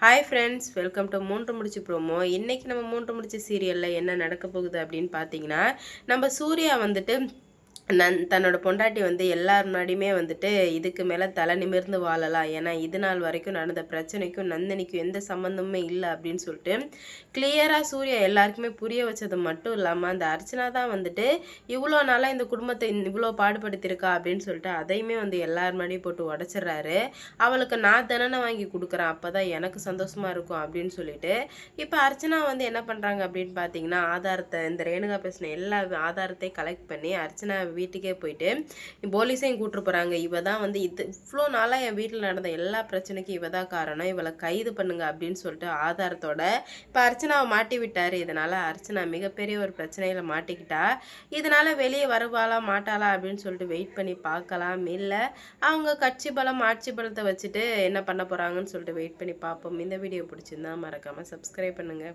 Hi friends welcome to மூன்று முடிச்சு promo இன்னைக்கு நம்ம மூன்று முடிச்சு சீரியலில் என்ன நடக்க போகுது அப்படின்னு பார்த்தீங்கன்னா நம்ம சூர்யா வந்துட்டு நன் தன்னோட பொண்டாட்டி வந்து எல்லார் முன்னாடியுமே வந்துட்டு இதுக்கு மேலே தலை நிமிர்ந்து வாழலாம். ஏன்னா இது நாள் வரைக்கும் நடந்த பிரச்சனைக்கும் நந்தினிக்கும் எந்த சம்மந்தமுமே இல்லை அப்படின்னு சொல்லிட்டு கிளியராக சூர்யா எல்லாருக்குமே புரிய வச்சது மட்டும் இல்லாமல் அந்த அர்ச்சனா தான் வந்துட்டு இவ்வளோ நாளாக இந்த குடும்பத்தை இவ்வளோ பாடுபடுத்தியிருக்கா அப்படின்னு சொல்லிட்டு அதையுமே வந்து எல்லார் முன்னாடியும் போட்டு உடச்சிட்றாரு. அவளுக்கு நான் தண்டனை வாங்கி கொடுக்குறேன் அப்போ தான் எனக்கு சந்தோஷமாக இருக்கும் அப்படின்னு சொல்லிட்டு இப்போ அர்ச்சனா வந்து என்ன பண்ணுறாங்க அப்படின்னு பார்த்தீங்கன்னா ஆதாரத்தை இந்த ரேணுகா பேசின எல்லா ஆதாரத்தையும் கலெக்ட் பண்ணி அர்ச்சனா வீட்டுக்கே போயிட்டு போலீஸையும் கூப்பிட்டு போகிறாங்க இவ தான் வந்து இது இவ்வளோ நாளாக என் வீட்டில் நடந்த எல்லா பிரச்சனைக்கும் இவ தான் காரணம். இவளை கைது பண்ணுங்க அப்படின்னு சொல்லிட்டு ஆதாரத்தோட இப்போ அர்ச்சனாவை மாட்டி விட்டார். இதனால் அர்ச்சனா மிகப்பெரிய ஒரு பிரச்சனையில் மாட்டிக்கிட்டா. இதனால் வெளியே வருவாளா மாட்டாளா அப்படின்னு சொல்லிட்டு வெயிட் பண்ணி பார்க்கலாம். இல்லை அவங்க கட்சி பலம் ஆட்சி பலத்தை வச்சுட்டு என்ன பண்ண போகிறாங்கன்னு சொல்லிட்டு வெயிட் பண்ணி பார்ப்போம். இந்த வீடியோ பிடிச்சிருந்தா மறக்காமல் சப்ஸ்கிரைப் பண்ணுங்கள்